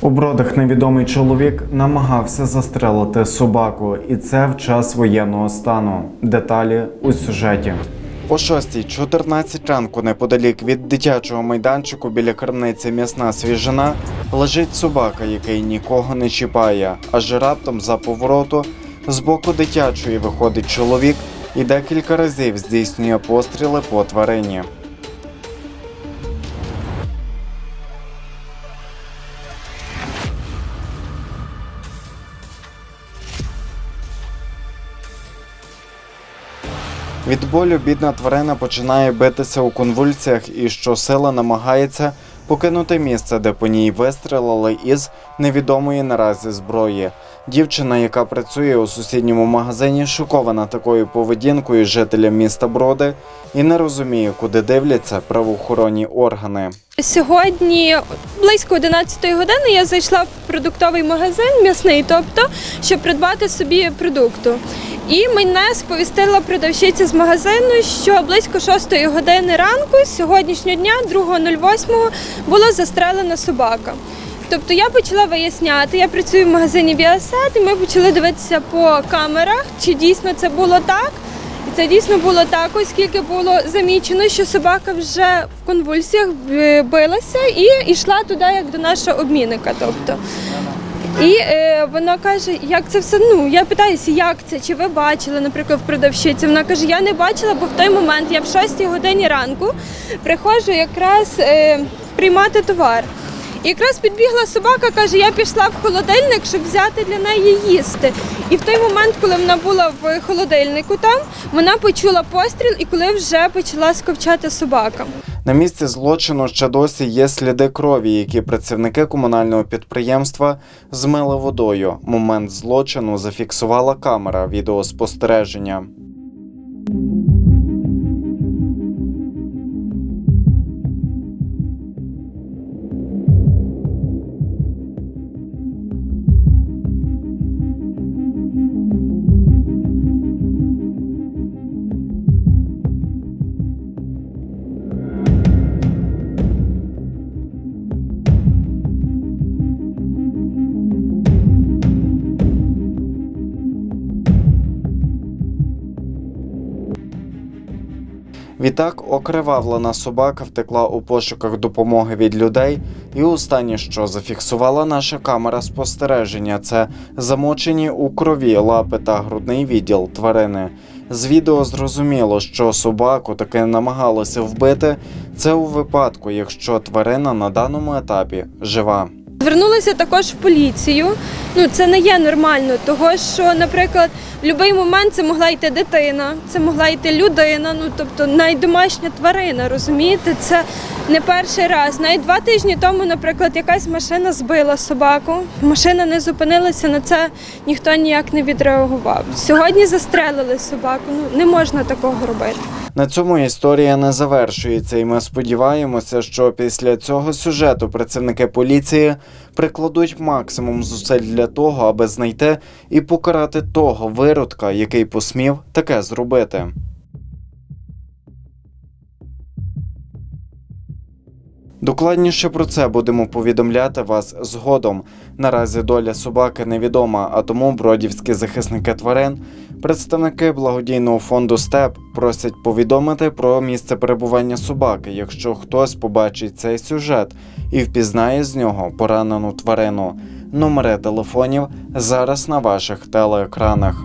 У бродах невідомий чоловік намагався застрелити собаку, і це в час воєнного стану. Деталі у сюжеті. О 6.14 ранку неподалік від дитячого майданчику біля крамниці м'ясна свіжина лежить собака, який нікого не чіпає. Аж раптом за повороту з боку дитячої виходить чоловік і декілька разів здійснює постріли по тварині. Від болю бідна тварина починає битися у конвульсіях і щосила намагається покинути місце, де по ній вистрелили із невідомої наразі зброї. Дівчина, яка працює у сусідньому магазині, шокована такою поведінкою жителя міста Броди і не розуміє, куди дивляться правоохоронні органи. Сьогодні близько 11 години я зайшла в продуктовий магазин м'ясний, тобто, щоб придбати собі продукту. І мене сповістила продавщиця з магазину, що близько 6 години ранку сьогоднішнього дня, 2.08, була застрелена собака. Тобто я почала виясняти, я працюю в магазині Біасет, і ми почали дивитися по камерах, чи дійсно це було так. І це дійсно було так, оскільки було замічено, що собака вже в конвульсіях е, билася і йшла туди, як до нашого обмінника. Тобто. І е, вона каже, як це все. Ну я питаюся, як це? Чи ви бачили, наприклад, в продавщиці? Вона каже, я не бачила, бо в той момент я в 6 годині ранку приходжу якраз е, приймати товар. І якраз підбігла собака, каже, я пішла в холодильник, щоб взяти для неї їсти. І в той момент, коли вона була в холодильнику там, вона почула постріл і коли вже почала сковчати собака. На місці злочину ще досі є сліди крові, які працівники комунального підприємства змили водою. Момент злочину зафіксувала камера відеоспостереження. Відтак окривавлена собака втекла у пошуках допомоги від людей, і останнє, що зафіксувала наша камера спостереження, це замочені у крові лапи та грудний відділ тварини. З відео зрозуміло, що собаку таки намагалися вбити. Це у випадку, якщо тварина на даному етапі жива. Звернулася також в поліцію. Ну це не є нормально, того що, наприклад, в будь-який момент це могла йти дитина, це могла йти людина, ну тобто навіть домашня тварина, розумієте? Це не перший раз. Навіть два тижні тому, наприклад, якась машина збила собаку. Машина не зупинилася на це, ніхто ніяк не відреагував. Сьогодні застрелили собаку. Ну не можна такого робити. На цьому історія не завершується, і ми сподіваємося, що після цього сюжету працівники поліції прикладуть максимум зусиль для того, аби знайти і покарати того виродка, який посмів таке зробити. Докладніше про це будемо повідомляти вас згодом. Наразі доля собаки невідома, а тому бродівські захисники тварин, представники благодійного фонду СТЕП просять повідомити про місце перебування собаки, якщо хтось побачить цей сюжет і впізнає з нього поранену тварину. Номери телефонів зараз на ваших телеекранах.